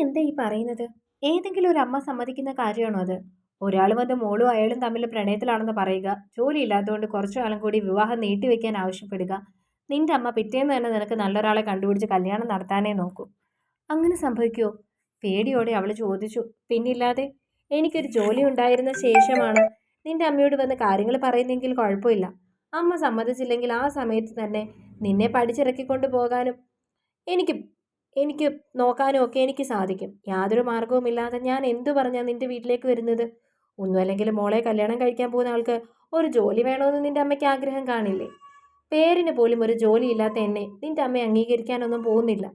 എന്താ ഈ പറയുന്നത്? ഏതെങ്കിലും ഒരു അമ്മ സമ്മതിക്കുന്ന കാര്യമാണോ അത്? ഒരാളും വന്ന് മോളും അയാളും തമ്മിൽ പ്രണയത്തിലാണെന്ന് പറയുക ജോലി ഇല്ലാത്തതുകൊണ്ട് കുറച്ചു കാലം കൂടി വിവാഹം നീട്ടിവെക്കാൻ ആവശ്യപ്പെടുക. നിന്റെ അമ്മ പിറ്റേന്ന് തന്നെ നിനക്ക് നല്ലൊരാളെ കണ്ടുപിടിച്ച് കല്യാണം നടത്താനേ നോക്കൂ. അങ്ങനെ സംഭവിക്കുമോ പേടിയോടെ അവൾ ചോദിച്ചു. പിന്നില്ലാതെ എനിക്കൊരു ജോലി ഉണ്ടായിരുന്ന ശേഷമാണ് നിന്റെ അമ്മയോട് വന്ന് കാര്യങ്ങൾ പറയുന്നെങ്കിൽ കുഴപ്പമില്ല. അമ്മ സമ്മതിച്ചില്ലെങ്കിൽ ആ സമയത്ത് തന്നെ നിന്നെ പഠിച്ചിറക്കിക്കൊണ്ട് പോകാനും എനിക്ക് എനിക്ക് നോക്കാനും ഒക്കെ എനിക്ക് സാധിക്കും. യാതൊരു മാർഗവുമില്ലാതെ ഞാൻ എന്തു പറഞ്ഞാൽ നിന്റെ വീട്ടിലേക്ക് വരുന്നത്? ഒന്നുമല്ലെങ്കിൽ മോളെ കല്യാണം കഴിക്കാൻ പോകുന്ന ആൾക്ക് ഒരു ജോലി വേണമെന്ന് നിന്റെ അമ്മയ്ക്ക് ആഗ്രഹം കാണില്ലേ? പേരിന് പോലും ഒരു ജോലി ഇല്ലാത്ത എന്നെ നിന്റെ അമ്മ അംഗീകരിക്കാനൊന്നും പോകുന്നില്ല.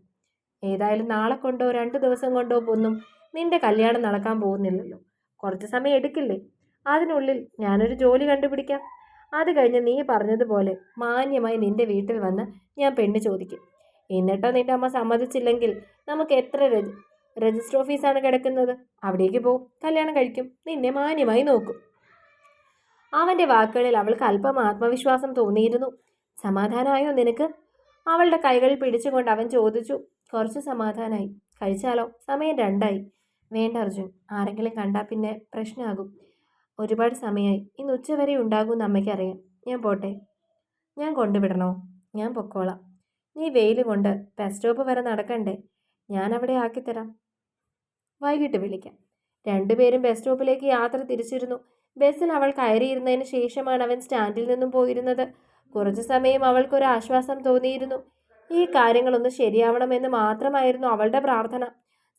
ഏതായാലും നാളെ കൊണ്ടോ രണ്ട് ദിവസം കൊണ്ടോ ഒന്നും നിന്റെ കല്യാണം നടക്കാൻ പോകുന്നില്ലല്ലോ. കുറച്ച് സമയം എടുക്കില്ലേ? അതിനുള്ളിൽ ഞാനൊരു ജോലി കണ്ടുപിടിക്കാം. അത് കഴിഞ്ഞ് നീ പറഞ്ഞതുപോലെ മാന്യമായി നിന്റെ വീട്ടിൽ വന്ന് ഞാൻ പെണ്ണ് ചോദിക്കും. എന്നിട്ടോ നിന്റെ അമ്മ സമ്മതിച്ചില്ലെങ്കിൽ നമുക്ക് എത്ര രജി രജിസ്റ്റർ ഓഫീസാണ് കിടക്കുന്നത്? അവിടേക്ക് പോവും കല്യാണം കഴിക്കും നിന്നെ മാന്യമായി നോക്കും. അവന്റെ വാക്കുകളിൽ അവൾക്ക് അല്പം ആത്മവിശ്വാസം തോന്നിയിരുന്നു. സമാധാനമായോ നിനക്ക്? അവളുടെ കൈകൾ പിടിച്ചുകൊണ്ട് അവൻ ചോദിച്ചു. കുറച്ച് സമാധാനമായി കഴിച്ചാലോ? സമയം രണ്ടായി. വേണ്ട അർജുൻ ആരെങ്കിലും കണ്ടാൽ പിന്നെ പ്രശ്നമാകും. ഒരുപാട് സമയമായി. ഇന്ന് ഉച്ചവരെ ഉണ്ടാകുമെന്ന് അമ്മയ്ക്കറിയാം. ഞാൻ പോട്ടെ. ഞാൻ കൊണ്ടുവിടണോ? ഞാൻ പൊക്കോളാം. നീ വെയിൽ കൊണ്ട് ബസ് സ്റ്റോപ്പ് വരെ നടക്കണ്ടേ? ഞാൻ അവിടെ ആക്കിത്തരാം. വൈകിട്ട് വിളിക്കാം. രണ്ടുപേരും ബസ് സ്റ്റോപ്പിലേക്ക് യാത്ര തിരിച്ചിരുന്നു. ബസ്സിൽ അവൾ കയറിയിരുന്നതിന് ശേഷമാണ് അവൻ സ്റ്റാൻഡിൽ നിന്നും പോയിരുന്നത്. കുറച്ചു സമയം അവൾക്കൊരു ആശ്വാസം തോന്നിയിരുന്നു. ഈ കാര്യങ്ങളൊന്ന് ശരിയാവണമെന്ന് മാത്രമായിരുന്നു അവളുടെ പ്രാർത്ഥന.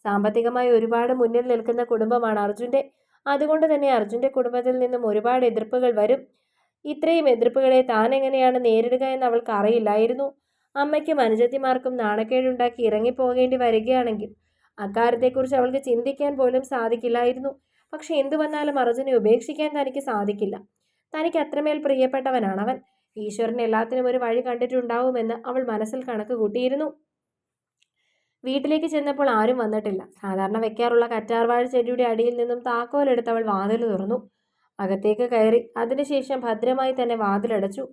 സാമ്പത്തികമായി ഒരുപാട് മുന്നിൽ നിൽക്കുന്ന കുടുംബമാണ് അർജുന്റെ. അതുകൊണ്ട് തന്നെ അർജുന്റെ കുടുംബത്തിൽ നിന്നും ഒരുപാട് എതിർപ്പുകൾ വരും. ഇത്രയും എതിർപ്പുകളെ താൻ എങ്ങനെയാണ് നേരിടുക എന്ന് അവൾക്ക് അറിയില്ലായിരുന്നു. അമ്മയ്ക്കും അനുജത്തിമാർക്കും നാണക്കേടുണ്ടാക്കി ഇറങ്ങിപ്പോകേണ്ടി വരികയാണെങ്കിൽ അക്കാര്യത്തെക്കുറിച്ച് അവൾക്ക് ചിന്തിക്കാൻ പോലും സാധിക്കില്ലായിരുന്നു. പക്ഷെ എന്തു വന്നാലും അർജുനെ ഉപേക്ഷിക്കാൻ തനിക്ക് സാധിക്കില്ല. തനിക്ക് അത്രമേൽ പ്രിയപ്പെട്ടവനാണവൻ. ഈശ്വരൻ എല്ലാത്തിനും ഒരു വഴി കണ്ടിട്ടുണ്ടാവുമെന്ന് അവൾ മനസ്സിൽ കണക്ക് കൂട്ടിയിരുന്നു. വീട്ടിലേക്ക് ചെന്നപ്പോൾ ആരും വന്നിട്ടില്ല. സാധാരണ വെക്കാറുള്ള കറ്റാർവാഴ ചെടിയുടെ അടിയിൽ നിന്നും താക്കോലെടുത്ത് അവൾ വാതിൽ തുറന്നു. അകത്തേക്ക് കയറി അതിനുശേഷം ഭദ്രമായി തന്നെ വാതിലടച്ചു.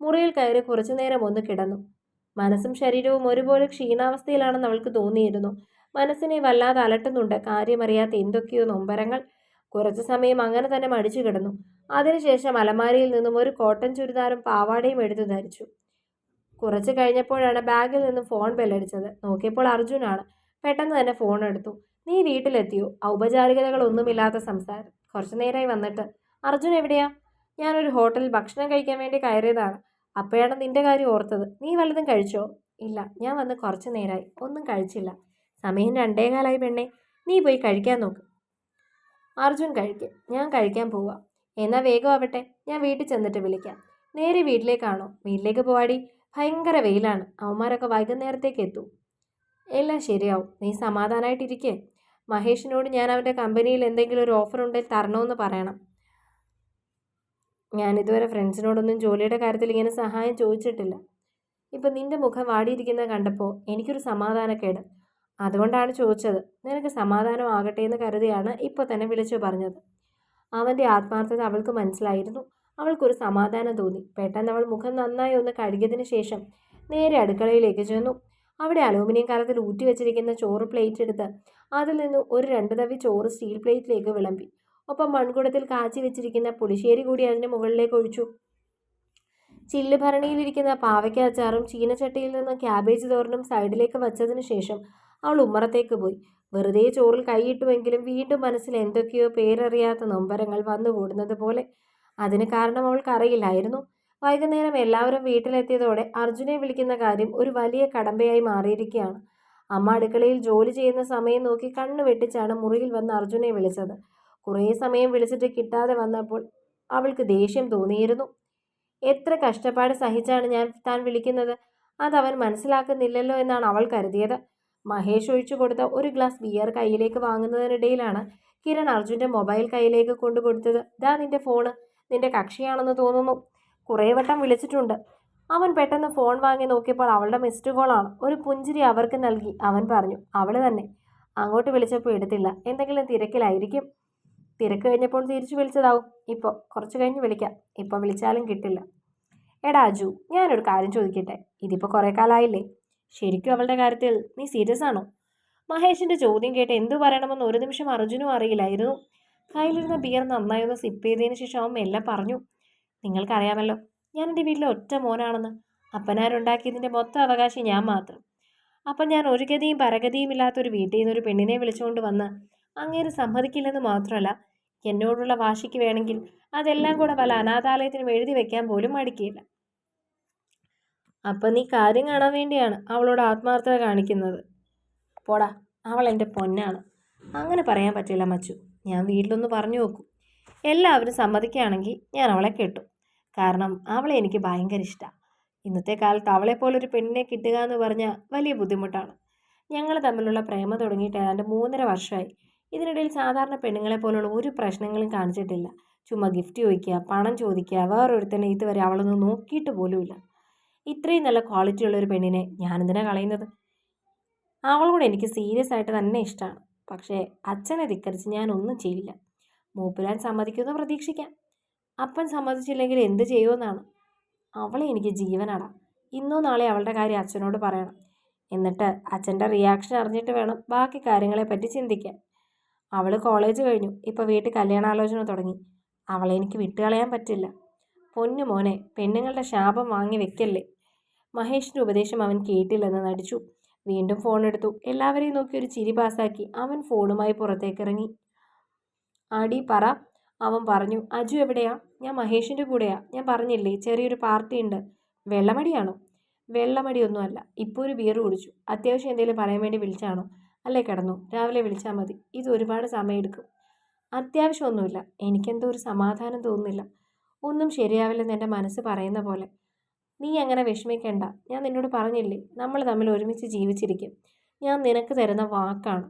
മുറിയിൽ കയറി കുറച്ചുനേരം ഒന്ന് കിടന്നു. മനസ്സും ശരീരവും ഒരുപോലെ ക്ഷീണാവസ്ഥയിലാണെന്ന് അവൾക്ക് തോന്നിയിരുന്നു. മനസ്സിനെ വല്ലാതെ അലട്ടുന്നുണ്ട്. കാര്യമറിയാത്ത എന്തൊക്കെയോ നൊമ്പരങ്ങൾ. കുറച്ചു സമയം അങ്ങനെ തന്നെ മടിച്ചു കിടന്നു. അതിനുശേഷം അലമാരിയിൽ നിന്നും ഒരു കോട്ടൺ ചുരിദാറും പാവാടയും എടുത്തു ധരിച്ചു. കുറച്ച് കഴിഞ്ഞപ്പോഴാണ് ബാഗിൽ നിന്നും ഫോൺ ബെല്ലടിച്ചത്. നോക്കിയപ്പോൾ അർജുനാണ്. പെട്ടെന്ന് തന്നെ ഫോൺ എടുത്തു. നീ വീട്ടിലെത്തിയോ? ഔപചാരികതകളൊന്നുമില്ലാത്ത സംസാരം. കുറച്ചു നേരമായി വന്നിട്ട്. അർജുൻ എവിടെയാ? ഞാനൊരു ഹോട്ടലിൽ ഭക്ഷണം കഴിക്കാൻ വേണ്ടി കയറിയതാണ്. അപ്പോഴാണ് നിന്റെ കാര്യം ഓർത്തത്? നീ വല്ലതും കഴിച്ചോ? ഇല്ല ഞാൻ വന്ന് കുറച്ച് നേരമായി ഒന്നും കഴിച്ചില്ല. സമയം രണ്ടേകാലായി പെണ്ണേ. നീ പോയി കഴിക്കാൻ നോക്ക്. അർജുൻ കഴിക്കും. ഞാൻ കഴിക്കാൻ പോവാം. എന്നാൽ വേഗം ആവട്ടെ. ഞാൻ വീട്ടിൽ ചെന്നിട്ട് വിളിക്കാം. നേരെ വീട്ടിലേക്കാണോ? വീട്ടിലേക്ക് പോവാടി. ഭയങ്കര വെയിലാണ്. അവന്മാരൊക്കെ വൈകുന്നേരത്തേക്ക് എത്തും. എല്ലാം ശരിയാവും. നീ സമാധാനമായിട്ടിരിക്കേ മഹേഷിനോട് ഞാൻ അവന്റെ കമ്പനിയിൽ എന്തെങ്കിലും ഒരു ഓഫർ ഉണ്ടെങ്കിൽ തരണമെന്ന് പറയണം. ഞാൻ ഇതുവരെ ഫ്രണ്ട്സിനോടൊന്നും ജോലിയുടെ കാര്യത്തിൽ ഇങ്ങനെ സഹായം ചോദിച്ചിട്ടില്ല. ഇപ്പം നിന്റെ മുഖം വാടിയിരിക്കുന്നത് കണ്ടപ്പോൾ എനിക്കൊരു സമാധാനക്കേട്. അതുകൊണ്ടാണ് ചോദിച്ചത്. നിനക്ക് സമാധാനം ആകട്ടെ എന്ന് കരുതിയാണ് ഇപ്പോൾ തന്നെ വിളിച്ചു പറഞ്ഞത്. അവന്റെ ആത്മാർത്ഥത അവൾക്ക് മനസ്സിലായിരുന്നു. അവൾക്കൊരു സമാധാനം തോന്നി. പെട്ടെന്ന് അവൾ മുഖം നന്നായി ഒന്ന് കഴുകിയതിന് ശേഷം നേരെ അടുക്കളയിലേക്ക് ചെന്നു. അവിടെ അലൂമിനിയം കലത്തിൽ ഊറ്റി വെച്ചിരിക്കുന്ന ചോറ് പ്ലേറ്റ് എടുത്ത് അതിൽ നിന്ന് ഒരു രണ്ട് തവി ചോറ് സ്റ്റീൽ പ്ലേറ്റിലേക്ക് വിളമ്പി. ഒപ്പം മൺകുടത്തിൽ കാച്ചി വെച്ചിരിക്കുന്ന പുളിശ്ശേരി കൂടി അതിന് മുകളിലേക്ക് ഒഴിച്ചു. ചില്ല് ഭരണിയിലിരിക്കുന്ന പാവയ്ക്ക അച്ചാറും ചീനച്ചട്ടിയിൽ നിന്ന് ക്യാബേജ് തോരനും സൈഡിലേക്ക് വച്ചതിന് ശേഷം അവൾ ഉമ്മറത്തേക്ക് പോയി. വെറുതെ ചോറിൽ കൈയിട്ടുവെങ്കിലും വീണ്ടും മനസ്സിൽ എന്തൊക്കെയോ പേരറിയാത്ത നൊമ്പരങ്ങൾ വന്നുകൂടുന്നത് പോലെ. അതിന് കാരണം അവൾക്കറിയില്ലായിരുന്നു. വൈകുന്നേരം എല്ലാവരും വീട്ടിലെത്തിയതോടെ അർജുനെ വിളിക്കുന്ന കാര്യം ഒരു വലിയ കടമ്പയായി മാറിയിരിക്കുകയാണ്. അമ്മ അടുക്കളയിൽ ജോലി ചെയ്യുന്ന സമയം നോക്കി കണ്ണു വെട്ടിച്ചാണ് മുറിയിൽ വന്ന് അർജുനെ വിളിച്ചത്. കുറേ സമയം വിളിച്ചിട്ട് കിട്ടാതെ വന്നപ്പോൾ അവൾക്ക് ദേഷ്യം തോന്നിയിരുന്നു. എത്ര കഷ്ടപ്പാട് സഹിച്ചാണ് ഞാൻ താൻ വിളിക്കുന്നത്? അതവൻ മനസ്സിലാക്കുന്നില്ലല്ലോ എന്നാണ് അവൾ കരുതിയത്. മഹേഷ് ഒഴിച്ചു കൊടുത്ത ഒരു ഗ്ലാസ് ബിയർ കയ്യിലേക്ക് വാങ്ങുന്നതിനിടയിലാണ് കിരൺ അർജുന്റെ മൊബൈൽ കയ്യിലേക്ക് കൊണ്ടു കൊടുത്തത് ദാ നിന്റെ ഫോണ്. നിന്റെ കക്ഷിയാണെന്ന് തോന്നുന്നു. കുറേ വട്ടം വിളിച്ചിട്ടുണ്ട്. അവൻ പെട്ടെന്ന് ഫോൺ വാങ്ങി നോക്കിയപ്പോൾ അവളുടെ മിസ്ഡ് കോളാണ് ഒരു പുഞ്ചിരി അവർക്ക് നൽകി അവൻ പറഞ്ഞു. അവൾ തന്നെ. അങ്ങോട്ട് വിളിച്ചപ്പോൾ എടുത്തില്ല. എന്തെങ്കിലും തിരക്കിലായിരിക്കും. തിരക്ക് കഴിഞ്ഞപ്പോൾ തിരിച്ചു വിളിച്ചതാവും. ഇപ്പോൾ കുറച്ച് കഴിഞ്ഞ് വിളിക്കാം. ഇപ്പോൾ വിളിച്ചാലും കിട്ടില്ല. എടാ അജു ഞാനൊരു കാര്യം ചോദിക്കട്ടെ? ഇതിപ്പോൾ കുറേ കാലമായില്ലേ ശരിക്കും അവളുടെ കാര്യത്തിൽ നീ സീരിയസ് ആണോ? മഹേഷിന്റെ ചോദ്യം കേട്ട് എന്തു പറയണമെന്ന് ഒരു നിമിഷം അർജുനും അറിയില്ലായിരുന്നു. കയ്യിലിരുന്ന ബിയർ നന്നായി ഒന്ന് സിപ്പ് ചെയ്തതിന് ശേഷം അവൻ മെല്ലെ പറഞ്ഞു നിങ്ങൾക്കറിയാമല്ലോ ഞാൻ എന്റെ വീട്ടിലെ ഒറ്റ മോനാണെന്ന്. അപ്പനാരുണ്ടാക്കിയതിന്റെ മൊത്തം അവകാശം ഞാൻ മാത്രം. അപ്പം ഞാൻ ഒരു ഗതിയും പരഗതിയും ഇല്ലാത്തൊരു വീട്ടിൽ നിന്ന് ഒരു പെണ്ണിനെ വിളിച്ചുകൊണ്ട് വന്ന് അങ്ങേര് സമ്മതിക്കില്ലെന്ന് മാത്രമല്ല എന്നോടുള്ള വാശിക്ക് വേണമെങ്കിൽ അതെല്ലാം കൂടെ വല്ല അനാഥാലയത്തിനും എഴുതി വെക്കാൻ പോലും മടിക്കില്ല അപ്പം നീ കാര്യം കാണാൻ വേണ്ടിയാണ് അവളോട് ആത്മാർത്ഥത കാണിക്കുന്നത്. പോടാ അവൾ എന്റെ പൊന്നാണ്. അങ്ങനെ പറയാൻ പറ്റില്ല മച്ചു. ഞാൻ വീട്ടിലൊന്ന് പറഞ്ഞു നോക്കും. എല്ലാവരും സമ്മതിക്കുകയാണെങ്കിൽ ഞാൻ അവളെ കെട്ടും. കാരണം അവളെ എനിക്ക് ഭയങ്കര ഇഷ്ടമാണ് ഇന്നത്തെ കാലത്ത് അവളെപ്പോലൊരു പെണ്ണിനെ കിട്ടുക എന്ന് പറഞ്ഞാൽ വലിയ ബുദ്ധിമുട്ടാണ്. ഞങ്ങൾ തമ്മിലുള്ള പ്രേമം തുടങ്ങിയിട്ട് ഏതാണ്ട് മൂന്നര വർഷമായി ഇതിനിടയിൽ സാധാരണ പെണ്ണുങ്ങളെ പോലുള്ള ഒരു പ്രശ്നങ്ങളും കാണിച്ചിട്ടില്ല. ചുമ്മാ ഗിഫ്റ്റ് ചോദിക്കുക പണം ചോദിക്കുക വേറൊരുത്തനെ ഇതുവരെ അവളൊന്നും നോക്കിയിട്ട് പോലുമില്ല ഇത്രയും നല്ല ക്വാളിറ്റി ഉള്ള ഒരു പെണ്ണിനെ ഞാനെന്തിനാ കളയുന്നത്? അവളോട് എനിക്ക് സീരിയസ് ആയിട്ട് തന്നെ ഇഷ്ടമാണ് പക്ഷേ അച്ഛനെ ധിക്കരിച്ച് ഞാൻ ഒന്നും ചെയ്യില്ല. മൂപ്പിലാൻ സമ്മതിക്കുമെന്ന് പ്രതീക്ഷിക്കാം. അപ്പൻ സമ്മതിച്ചില്ലെങ്കിൽ എന്ത് ചെയ്യുമെന്നാണ്. അവളെ എനിക്ക് ജീവനാടാ. ഇന്നോ നാളെ അവളുടെ കാര്യം അച്ഛനോട് പറയണം. എന്നിട്ട് അച്ഛന്റെ റിയാക്ഷൻ അറിഞ്ഞിട്ട് വേണം ബാക്കി കാര്യങ്ങളെ പറ്റി ചിന്തിക്കാൻ. അവൾ കോളേജ് കഴിഞ്ഞു. ഇപ്പോൾ വീട്ടിൽ കല്യാണാലോചന തുടങ്ങി. അവളെ എനിക്ക് വിട്ടുകളയാൻ പറ്റില്ല. പൊന്നു മോനെ പെണ്ണുങ്ങളുടെ ശാപം വാങ്ങി വെക്കല്ലേ? മഹേഷിന്റെ ഉപദേശം അവൻ കേട്ടില്ലെന്ന് നടിച്ചു. വീണ്ടും ഫോൺ എടുത്തു. എല്ലാവരെയും നോക്കി ഒരു ചിരി പാസാക്കി അവൻ ഫോണുമായി പുറത്തേക്കിറങ്ങി അടി പറ. അവൻ പറഞ്ഞു അജു എവിടെയാ? ഞാൻ മഹേഷിന്റെ കൂടെയാ. ഞാൻ പറഞ്ഞില്ലേ ചെറിയൊരു പാർട്ടി ഉണ്ട്. വെള്ളമടിയാണോ? വെള്ളമടിയൊന്നുമല്ല. ഇപ്പോൾ ഒരു ബിയർ കുടിച്ചു. അത്യാവശ്യം എന്തെങ്കിലും പറയാൻ വേണ്ടി വിളിച്ചാണോ? അല്ലേ കിടന്നു? രാവിലെ വിളിച്ചാൽ മതി. ഇത് ഒരുപാട് സമയമെടുക്കും അത്യാവശ്യമൊന്നുമില്ല. എനിക്കെന്തോ ഒരു സമാധാനം തോന്നുന്നില്ല. ഒന്നും ശരിയാവില്ലെന്ന് എന്റെ മനസ്സ് പറയുന്ന പോലെ. നീ അങ്ങനെ വിഷമിക്കണ്ട. ഞാൻ നിന്നോട് പറഞ്ഞില്ലേ? നമ്മൾ തമ്മിൽ ഒരുമിച്ച് ജീവിച്ചിരിക്കും. ഞാൻ നിനക്ക് തരുന്ന വാക്കാണ്.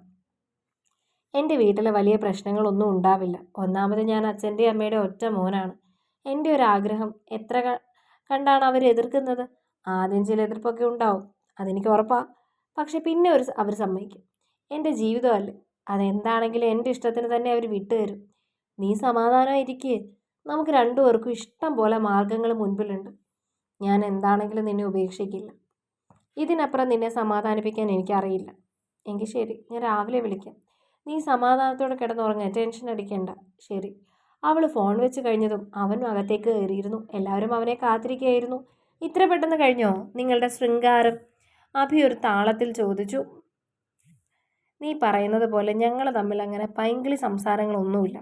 എന്റെ വീട്ടിലെ വലിയ പ്രശ്നങ്ങളൊന്നും ഉണ്ടാവില്ല. ഒന്നാമത് ഞാൻ അച്ഛന്റെ അമ്മയുടെ ഒറ്റ മോനാണ്. എന്റെ ഒരു ആഗ്രഹം എത്ര കണ്ടാണ് അവർ എതിർക്കുന്നത്? ആദ്യം ചില എതിർപ്പൊക്കെ ഉണ്ടാവും. അതെനിക്ക് ഉറപ്പാണ് പക്ഷെ പിന്നെ ഒരു അവർ സമ്മതിക്കും. എന്റെ ജീവിതമല്ല? അതെന്താണെങ്കിലും എന്റെ ഇഷ്ടത്തിന് തന്നെ അവർ വിട്ടുതരും നീ സമാധാനമായിരിക്കേ. നമുക്ക് രണ്ടുപേർക്കും ഇഷ്ടം പോലെ മാർഗങ്ങൾ മുൻപിലുണ്ട്. ഞാൻ എന്താണെങ്കിലും നിന്നെ ഉപേക്ഷിക്കില്ല. ഇതിനപ്പുറം നിന്നെ സമാധാനിപ്പിക്കാൻ എനിക്കറിയില്ല. എങ്കിൽ ശരി ഞാൻ രാവിലെ വിളിക്കാം. നീ സമാധാനത്തോടെ കിടന്നുറങ്ങാൻ ടെൻഷൻ അടിക്കണ്ട. ശരി. അവൾ ഫോൺ വെച്ച് കഴിഞ്ഞതും അവനും അകത്തേക്ക് കയറിയിരുന്നു. എല്ലാവരും അവനെ കാത്തിരിക്കുകയായിരുന്നു. ഇത്ര പെട്ടെന്ന് കഴിഞ്ഞോ? നിങ്ങളുടെ ശൃംഗാരം. അഭി ഒരു താളത്തിൽ ചോദിച്ചു. നീ പറയുന്നത് പോലെ ഞങ്ങൾ തമ്മിൽ അങ്ങനെ പൈങ്കിളി സംസാരങ്ങളൊന്നുമില്ല.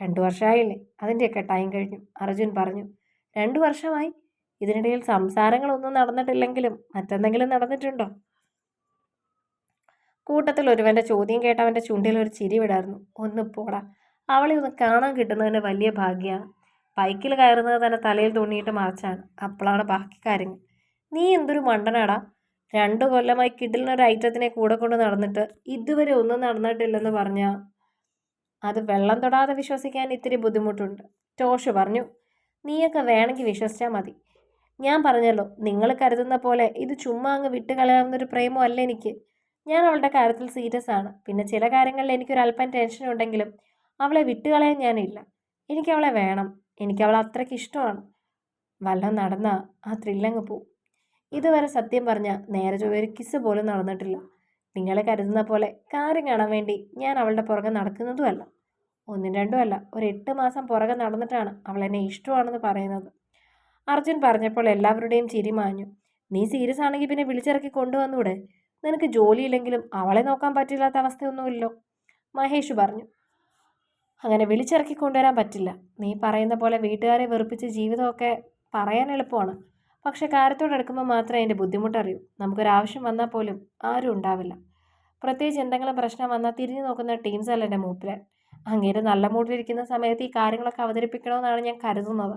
രണ്ടു വർഷമായില്ലേ അതിന്റെയൊക്കെ ടൈം കഴിഞ്ഞു. അർജുൻ പറഞ്ഞു രണ്ടു വർഷമായി? ഇതിനിടയിൽ സംസാരങ്ങളൊന്നും നടന്നിട്ടില്ലെങ്കിലും മറ്റെന്തെങ്കിലും നടന്നിട്ടുണ്ടോ? കൂട്ടത്തിൽ ഒരുവന്റെ ചോദ്യം കേട്ട് അവന്റെ ചുണ്ടിൽ ഒരു ചിരി വിടായിരുന്നു ഒന്ന് പോടാ അവളെ ഒന്ന് കാണാൻ കിട്ടുന്നതിന് വലിയ ഭാഗ്യമാണ് ബൈക്കിൽ കയറുന്നത് തന്നെ തലയിൽ തുണിയിട്ട് മറച്ചാണ്. അപ്പോഴാണ് ബാക്കി കാര്യങ്ങൾ. നീ എന്തൊരു മണ്ടനാടാ. രണ്ടു കൊല്ലമായി കിഡിലിനൊരു ഐറ്റത്തിനെ കൂടെ കൊണ്ട് നടന്നിട്ട് ഇതുവരെ ഒന്നും നടന്നിട്ടില്ലെന്ന് പറഞ്ഞാൽ അത് വെള്ളം തൊടാതെ വിശ്വസിക്കാൻ ഇത്തിരി ബുദ്ധിമുട്ടുണ്ട്. ടോഷ് പറഞ്ഞു നീയൊക്കെ വേണമെങ്കിൽ വിശ്വസിച്ചാൽ മതി. ഞാൻ പറഞ്ഞല്ലോ നിങ്ങൾ കരുതുന്ന പോലെ ഇത് ചുമ്മാ അങ്ങ് വിട്ടുകളയാവുന്നൊരു പ്രേമമല്ല എനിക്ക്. ഞാൻ അവളുടെ കാര്യത്തിൽ സീരിയസ് ആണ്. പിന്നെ ചില കാര്യങ്ങളിൽ എനിക്കൊരു അല്പം ടെൻഷൻ ഉണ്ടെങ്കിലും അവളെ വിട്ടുകളയാൻ ഞാനില്ല. എനിക്ക് അവളെ വേണം. എനിക്ക് അവളെ അത്രയ്ക്ക് ഇഷ്ടമാണ്. വല്ലതും നടന്ന ആ ത്രില്ലങ്ങ് പോവും. ഇതുവരെ സത്യം പറഞ്ഞ നേരെ ചൊവ്വൊരു കിസ് പോലും നടന്നിട്ടില്ല. നിങ്ങളെ കരുതുന്ന പോലെ കാര്യം കാണാൻ വേണ്ടി ഞാൻ അവളുടെ പുറകെ നടക്കുന്നതുമല്ല. ഒന്നും രണ്ടുമല്ല ഒരു എട്ട് മാസം പുറകെ നടന്നിട്ടാണ് അവൾ എന്നെ ഇഷ്ടമാണെന്ന് പറയുന്നത്. അർജുൻ പറഞ്ഞപ്പോൾ എല്ലാവരുടെയും ചിരി മാഞ്ഞു. നീ സീരിയസ് ആണെങ്കിൽ പിന്നെ വിളിച്ചിറക്കി കൊണ്ടുവന്നൂടെ? നിനക്ക് ജോലിയില്ലെങ്കിലും അവളെ നോക്കാൻ പറ്റില്ലാത്ത അവസ്ഥയൊന്നുമില്ലല്ലോ മഹേഷ് പറഞ്ഞു. അങ്ങനെ വിളിച്ചിറക്കി കൊണ്ടുവരാൻ പറ്റില്ല. നീ പറയുന്ന പോലെ വീട്ടുകാരെ വെറുപ്പിച്ച് ജീവിതമൊക്കെ പറയാൻ എളുപ്പമാണ്. പക്ഷെ കാര്യത്തോടെടുക്കുമ്പോൾ മാത്രമേ അതിന്റെ ബുദ്ധിമുട്ടറിയൂ. നമുക്കൊരാവശ്യം വന്നാൽ പോലും ആരും ഉണ്ടാവില്ല. പ്രത്യേകിച്ച് എന്തെങ്കിലും പ്രശ്നം വന്നാൽ തിരിഞ്ഞു നോക്കുന്ന ടീംസ് അല്ല എന്റെ മൂപ്പിലാൻ അങ്ങേര് നല്ല മൂഡിലിരിക്കുന്ന സമയത്ത് ഈ കാര്യങ്ങളൊക്കെ അവതരിപ്പിക്കണമെന്നാണ് ഞാൻ കരുതുന്നത്.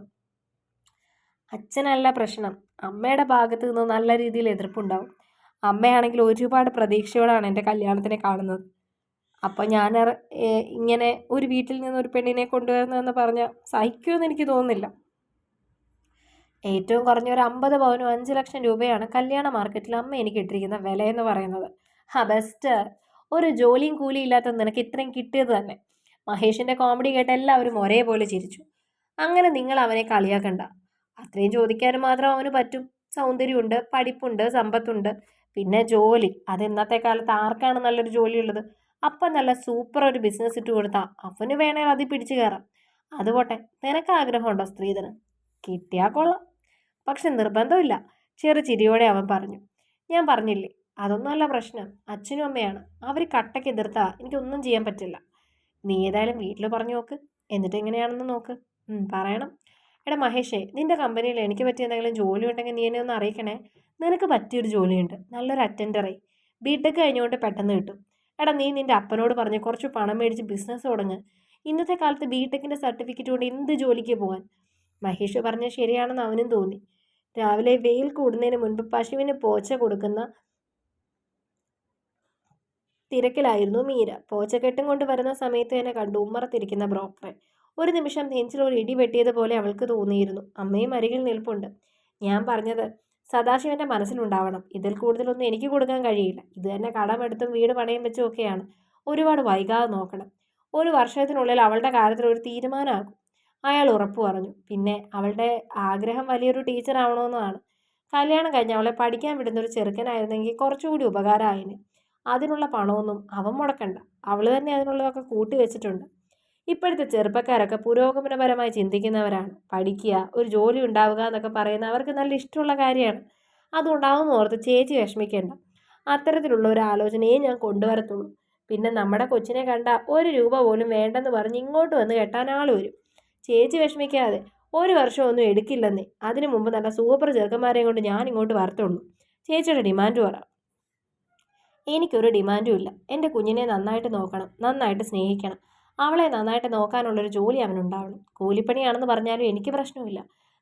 അച്ഛനല്ല പ്രശ്നം. അമ്മയുടെ ഭാഗത്ത് നിന്ന് നല്ല രീതിയിൽ എതിർപ്പുണ്ടാവും. അമ്മയാണെങ്കിൽ ഒരുപാട് പ്രതീക്ഷയോടാണ് എന്റെ കല്യാണത്തിനെ കാണുന്നത്. അപ്പോൾ ഞാൻ ഇങ്ങനെ ഒരു വീട്ടിൽ നിന്ന് ഒരു പെണ്ണിനെ കൊണ്ടുവരുന്നതെന്ന് പറഞ്ഞാൽ സഹിക്കുമെന്ന് എനിക്ക് തോന്നുന്നില്ല. ഏറ്റവും കുറഞ്ഞ ഒരു അമ്പത് പവനും അഞ്ച് ലക്ഷം രൂപയാണ് കല്യാണ മാർക്കറ്റിൽ അമ്മ എനിക്ക് ഇട്ടിരിക്കുന്ന വില എന്ന് പറയുന്നത്. ഹാ ബെസ്റ്റ് ഒരു ജോലിയും കൂലി ഇല്ലാത്ത നിനക്ക് ഇത്രയും കിട്ടിയത് തന്നെ. മഹേഷിന്റെ കോമഡി കേട്ട് എല്ലാവരും ഒരേപോലെ ചിരിച്ചു. അങ്ങനെ നിങ്ങൾ അവനെ കളിയാക്കണ്ട. അത്രയും ചോദിക്കാനും മാത്രം അവന് പറ്റും. സൗന്ദര്യമുണ്ട് പഠിപ്പുണ്ട് സമ്പത്തുണ്ട്. പിന്നെ ജോലി. അത് ഇന്നത്തെ കാലത്ത് ആർക്കാണ് നല്ലൊരു ജോലി ഉള്ളത് അപ്പം നല്ല സൂപ്പർ ഒരു ബിസിനസ് ഇട്ട് കൊടുത്താൽ അവന് വേണേൽ അതി പിടിച്ചു കയറാം അതുപോട്ടെ നിനക്ക് ആഗ്രഹമുണ്ടോ സ്ത്രീധനം? കിട്ടിയാൽ കൊള്ളാം. പക്ഷെ നിർബന്ധമില്ല. ചെറു ചിരിയോടെ അവൻ പറഞ്ഞു. ഞാൻ പറഞ്ഞില്ലേ അതൊന്നുമല്ല പ്രശ്നം. അച്ഛനും അമ്മയാണ്. അവർ കട്ടയ്ക്ക് എതിർത്താ. എനിക്കൊന്നും ചെയ്യാൻ പറ്റില്ല. നീ ഏതായാലും വീട്ടിൽ പറഞ്ഞു നോക്ക്. എന്നിട്ട് എങ്ങനെയാണെന്ന് നോക്ക്. പറയണം. എടാ മഹേഷേ നിന്റെ കമ്പനിയിൽ എനിക്ക് പറ്റിയ എന്തെങ്കിലും ജോലി ഉണ്ടെങ്കിൽ നീ എന്നെ ഒന്ന് അറിയിക്കണേ. നിനക്ക് പറ്റിയൊരു ജോലിയുണ്ട്. നല്ലൊരു അറ്റൻഡറായി ബിടെക് കഴിഞ്ഞുകൊണ്ട് പെട്ടെന്ന് കിട്ടും. എടാ നീ നിന്റെ അപ്പനോട് പറഞ്ഞ് കുറച്ച് പണം മേടിച്ച് ബിസിനസ് തുടങ്ങ്. ഇന്നത്തെ കാലത്ത് ബിടെക്കിന്റെ സർട്ടിഫിക്കറ്റ് കൊണ്ട് എന്ത് ജോലിക്ക് പോകാൻ മഹേഷ് പറഞ്ഞ ശരിയാണെന്ന് അവനും തോന്നി. രാവിലെ വെയിൽ കൂടുന്നതിന് മുൻപ് പശുവിന് പോച്ച കൊടുക്കുന്ന തിരക്കിലായിരുന്നു മീര. പോച്ചക്കെട്ടും കൊണ്ട് വരുന്ന സമയത്ത് തന്നെ കണ്ടു ഉമ്മറത്തിരിക്കുന്ന ബ്രോക്കറെ ഒരു നിമിഷം നെഞ്ചിൽ ഒരു ഇടി വെട്ടിയതുപോലെ അവൾക്ക് തോന്നിയിരുന്നു. അമ്മയും അരികിൽ നിൽപ്പുണ്ട്. ഞാൻ പറഞ്ഞത് സദാശിവന്റെ മനസ്സിലുണ്ടാവണം. ഇതിൽ കൂടുതലൊന്നും എനിക്ക് കൊടുക്കാൻ കഴിയില്ല. ഇത് തന്നെ കടമെടുത്തും വീട് പണയം വെച്ചും ഒക്കെയാണ്. ഒരുപാട് വൈകാതെ നോക്കണം. ഒരു വർഷത്തിനുള്ളിൽ അവളുടെ കാര്യത്തിൽ ഒരു തീരുമാനമാകും. അയാൾ ഉറപ്പ് പറഞ്ഞു. പിന്നെ അവളുടെ ആഗ്രഹം വലിയൊരു ടീച്ചർ ആവണമെന്നാണ്. കല്യാണം കഴിഞ്ഞ് അവളെ പഠിക്കാൻ വിടുന്ന ഒരു ചെറുക്കനായിരുന്നെങ്കിൽ കുറച്ചുകൂടി ഉപകാരമായിന്. അതിനുള്ള പണമൊന്നും അവൻ മുടക്കണ്ട. അവൾ തന്നെ അതിനുള്ളതൊക്കെ കൂട്ടി വെച്ചിട്ടുണ്ട്. ഇപ്പോഴത്തെ ചെറുപ്പക്കാരൊക്കെ പുരോഗമനപരമായി ചിന്തിക്കുന്നവരാണ്. പഠിക്കുക ഒരു ജോലി ഉണ്ടാവുക എന്നൊക്കെ പറയുന്ന അവർക്ക് നല്ല ഇഷ്ടമുള്ള കാര്യമാണ്. അതുകൊണ്ടാവും ഓർത്ത് ചേച്ചി വിഷമിക്കേണ്ട. അത്തരത്തിലുള്ള ഒരു ആലോചനയെ ഞാൻ കൊണ്ടുവരത്തുള്ളൂ. പിന്നെ നമ്മുടെ കൊച്ചിനെ കണ്ട ഒരു രൂപ പോലും വേണ്ടെന്ന് പറഞ്ഞ് ഇങ്ങോട്ട് വന്ന് കെട്ടാൻ ആൾ വരും. ചേച്ചി വിഷമിക്കാതെ ഒരു വർഷമൊന്നും എടുക്കില്ലെന്നേ. അതിനു മുമ്പ് നല്ല സൂപ്പർ ചെറുക്കന്മാരെയും കൊണ്ട് ഞാൻ ഇങ്ങോട്ട് വരത്തുള്ളൂ. ചേച്ചിയുടെ ഡിമാൻഡ് പറ. എനിക്കൊരു ഡിമാൻഡും ഇല്ല. എന്റെ കുഞ്ഞിനെ നന്നായിട്ട് നോക്കണം നന്നായിട്ട് സ്നേഹിക്കണം. അവളെ നന്നായിട്ട് നോക്കാനുള്ളൊരു ജോലി അവനുണ്ടാവണം. കൂലിപ്പണിയാണെന്ന് പറഞ്ഞാലും എനിക്ക് പ്രശ്നമില്ല.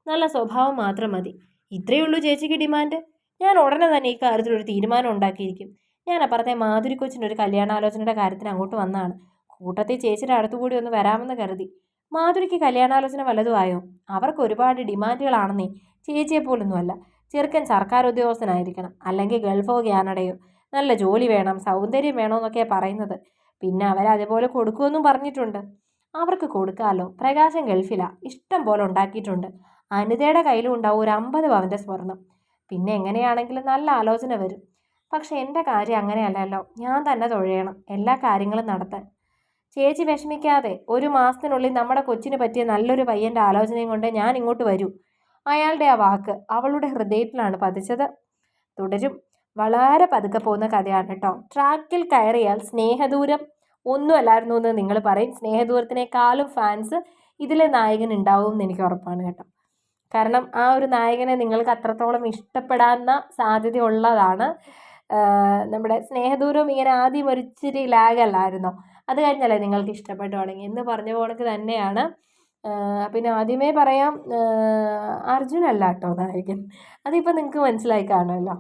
നല്ല സ്വഭാവം മാത്രം മതി. ഇത്രയേ ഉള്ളൂ ചേച്ചിക്ക് ഡിമാൻഡ് ഞാൻ ഉടനെ തന്നെ ഈ കാര്യത്തിൽ ഒരു തീരുമാനം ഉണ്ടാക്കിയിരിക്കും. ഞാൻ അപ്പുറത്തെ മാധുരി കൊച്ചിന്റെ കൊച്ചിനൊരു കല്യാണാലോചനയുടെ കാര്യത്തിന് അങ്ങോട്ട് വന്നതാണ്. കൂട്ടത്തിൽ ചേച്ചിയുടെ അടുത്തുകൂടി ഒന്ന് വരാമെന്ന് കരുതി. മാധുരിക്ക് കല്യാണാലോചന വല്ലതും ആയോ? അവർക്ക് ഒരുപാട് ഡിമാൻഡുകളാണെന്നേ ചേച്ചിയെ പോലൊന്നുമല്ല. ചെറുക്കൻ സർക്കാർ ഉദ്യോഗസ്ഥനായിരിക്കണം. അല്ലെങ്കിൽ ഗൾഫോ കാനഡയോ നല്ല ജോലി വേണം സൗന്ദര്യം വേണമെന്നൊക്കെയാണ് പറയുന്നത്. പിന്നെ അവർ അതേപോലെ കൊടുക്കുമെന്നും പറഞ്ഞിട്ടുണ്ട്. അവർക്ക് കൊടുക്കാമല്ലോ പ്രകാശം ഗൾഫിലാ. ഇഷ്ടം പോലെ ഉണ്ടാക്കിയിട്ടുണ്ട്. അനിതയുടെ കയ്യിലും ഉണ്ടാവും ഒരു അമ്പത് പവന്റെ സ്വർണം. പിന്നെ എങ്ങനെയാണെങ്കിലും നല്ല ആലോചന വരും. പക്ഷെ എന്റെ കാര്യം അങ്ങനെയല്ലല്ലോ. ഞാൻ തന്നെ തൊഴയണം. എല്ലാ കാര്യങ്ങളും നടത്താൻ. ചേച്ചി വിഷമിക്കാതെ ഒരു മാസത്തിനുള്ളിൽ നമ്മുടെ കൊച്ചിന് പറ്റിയ നല്ലൊരു പയ്യന്റെ ആലോചനയും കൊണ്ട് ഞാൻ ഇങ്ങോട്ട് വരൂ. അയാളുടെ ആ വാക്ക് അവളുടെ ഹൃദയത്തിലാണ് പതിച്ചത്. തുടരും. വളരെ പതുക്കെ പോകുന്ന കഥയാണ് കേട്ടോ. ട്രാക്കിൽ കയറിയാൽ സ്നേഹദൂരം ഒന്നുമല്ലായിരുന്നു എന്ന് നിങ്ങൾ പറയും. സ്നേഹദൂരത്തിനേക്കാളും ഫാൻസ് ഇതിലെ നായകൻ ഉണ്ടാവും എന്ന് എനിക്ക് ഉറപ്പാണ് കേട്ടോ. കാരണം ആ ഒരു നായകനെ നിങ്ങൾക്ക് അത്രത്തോളം ഇഷ്ടപ്പെടാവുന്ന സാധ്യത ഉള്ളതാണ് നമ്മുടെ സ്നേഹദൂരം ഇങ്ങനെ ആദ്യം ഒരിച്ചിരി ലാഗല്ലായിരുന്നോ അത് കഴിഞ്ഞല്ലേ നിങ്ങൾക്ക് ഇഷ്ടപ്പെട്ടു തുടങ്ങി. എന്ന് പറഞ്ഞ പോണക്ക് തന്നെയാണ്. പിന്നെ ആദ്യമേ പറയാം അർജുനല്ല കേട്ടോ നായകൻ. അതിപ്പോൾ നിങ്ങൾക്ക് മനസ്സിലായി കാണുമല്ലോ.